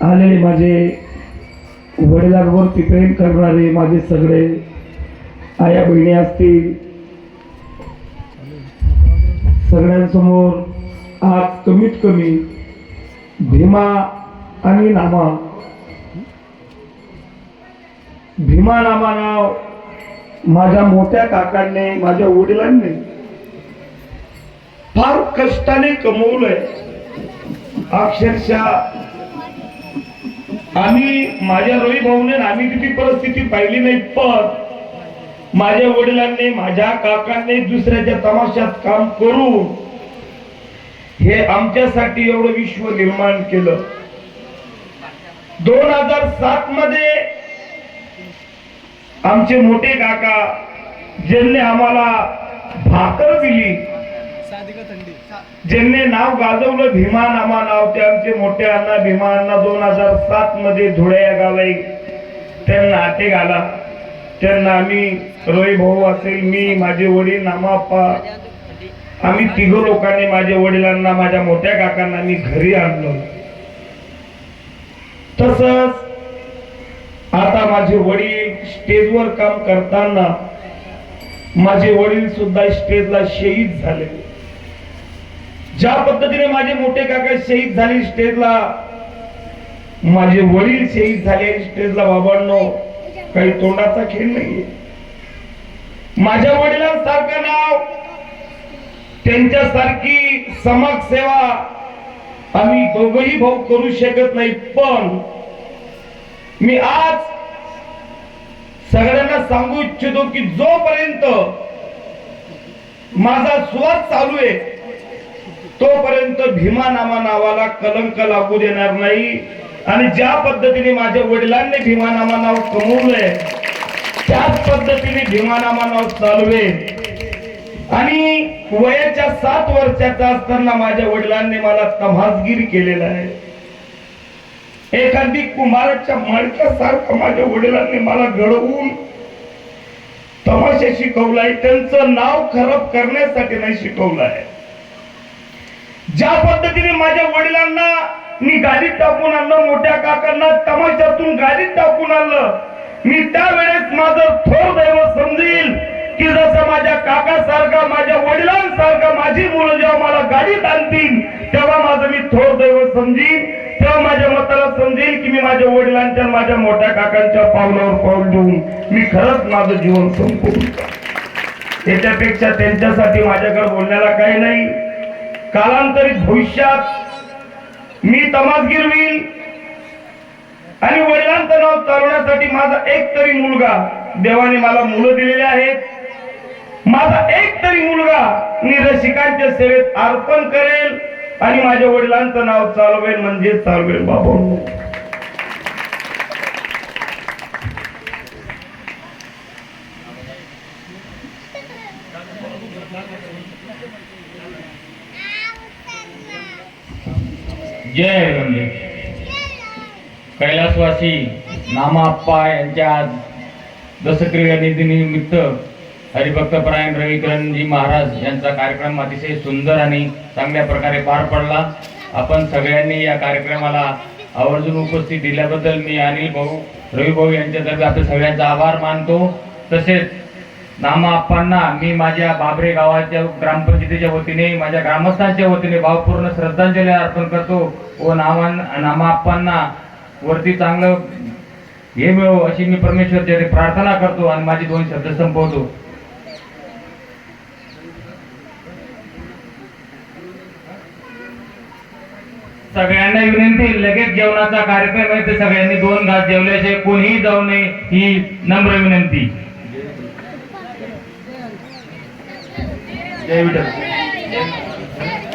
आलेले माझे वडिलांवरती प्रेम करणारे माझे सगळे आया बहिणी असतील सगळ्यांसमोर आज कमीत कमी भीमा आणि नामा. भीमा नामा नाव माझ्या मोठ्या काकांनी माझ्या वडिलांनी फार कष्टाने कमवलंय. अक्षरशः आम्ही माझ्या रोई भाऊने आम्ही तिथे परिस्थिती पाहिली नाही पण माझ्या वडिलांनी माझ्या काकांनी दुसऱ्याच्या तमाशात काम करून हे आमच्यासाठी एवढं विश्व निर्माण केलं. दोन हजार सात मध्ये आमचे मोठे काका ज्यांनी आम्हाला भाकर दिली ज्यांनी नाव गाजवलं भीमा नामा नाव ते आमचे मोठे अण्णा भीमा अण्णा दोन हजार सात मध्ये धुळे या गावी त्यांना आटे घाला. त्यांना आम्ही रोई भाऊ असेल मी माझे वडील नामाप्पा आम्ही तिघ लोकांनी माझ्या वडिलांना माझ्या मोठ्या काकांना मी घरी आणलं. तसंच आता माझे वडील स्टेजवर काम करताना माझे वडील सुद्धा स्टेजला शहीद झाले. ज्या पद्धतीने माझे मोठे काका शहीद झाले स्टेजला माझे वडील शहीद झाले स्टेजला बाबांनो काही तोंडाचा खेळ नाहीये. माझ्या वडिलांसारखं नाव त्यांच्यासारखी समाज सेवा आम्ही दोघही भाऊ करू शकत नाही पण मी आज सगळ्यांना सांगू इच्छितो की जोपर्यंत माझा सुवास चालू आहे तोपर्यंत भीमा नामा नावाला कलंक लागू देणार नाही. आणि ज्या पद्धतीने माझ्या वडिलांनी भीमा नामा नाव कमवलंय त्याच पद्धतीने भीमा नामा नाव चालवेल आणि वयाच्या सात वर्षाचा असताना माझ्या वडिलांनी मला तमासगीर केलेला आहे. एखादी कुमाराच्या मडक्यासारखं माझ्या वडिलांनी मला घडवून तमाशा शिकवलाय त्यांचं नाव खराब करण्यासाठी नाही शिकवलं आहे ज्या पद्धतीने माझ्या वडिलांना मी गाडीत टाकून आणलं मोठ्या काकांना तमाशातून गाडीत टाकून आणलं मी त्यावेळेस माझं थोर दैव समजेल की जसं माझ्या काकासारखा माझ्या वडिलांसारखा माझी मुलं जेव्हा मला गाडीत आणतील तेव्हा माझं मी थोर दैव समजीन तेव्हा माझ्या मताला समजेल की मी माझ्या वडिलांच्या माझ्या मोठ्या काकांच्या पावलावर पाऊल देऊन मी खरंच माझं जीवन संपवून त्याच्यापेक्षा त्यांच्यासाठी माझ्याकडे बोलण्याला काही नाही. कालांतरित भविष्यात मी तमास गिरवी आणि वडिलांचं नाव चालवण्यासाठी माझा एक तरी मुलगा देवाने मला मुलं दिलेले आहेत. माझा एक तरी मुलगा मी रसिकांच्या सेवेत अर्पण करेल आणि माझ्या वडिलांचं नाव चालवेल म्हणजे चालवेल बाबा. जय रंगे कैलासवासी नामाप्पा यांच्या आज दशक्रिया निधीनिमित्त हरिभक्तपरायण रविकरणजी महाराज यांचा कार्यक्रम अतिशय सुंदर आणि चांगल्या प्रकारे पार पडला. आपण सगळ्यांनी या कार्यक्रमाला आवर्जून उपस्थित दिल्याबद्दल मी अनिल भाऊ रवी भाऊ यांच्यातर्फे आपल्या सगळ्यांचा आभार मानतो. तसेच नामा आप्पांना मी माझ्या बाबरे गावाच्या ग्रामपंचायतीच्या वतीने माझ्या ग्रामस्थांच्या वतीने भावपूर्ण श्रद्धांजली अर्पण करतो. व नामान नामा आप्पांना वरती चांगलं हे मिळो अशी मी परमेश्वरच्या प्रार्थना करतो आणि माझी दोन शब्द संपवतो. सगळ्यांना विनंती लगेच जेवणाचा कार्यक्रम आहे ते सगळ्यांनी दोन घास जेवल्याशिवाय कोणीही जाऊ नये ही नम्र विनंती. David. David.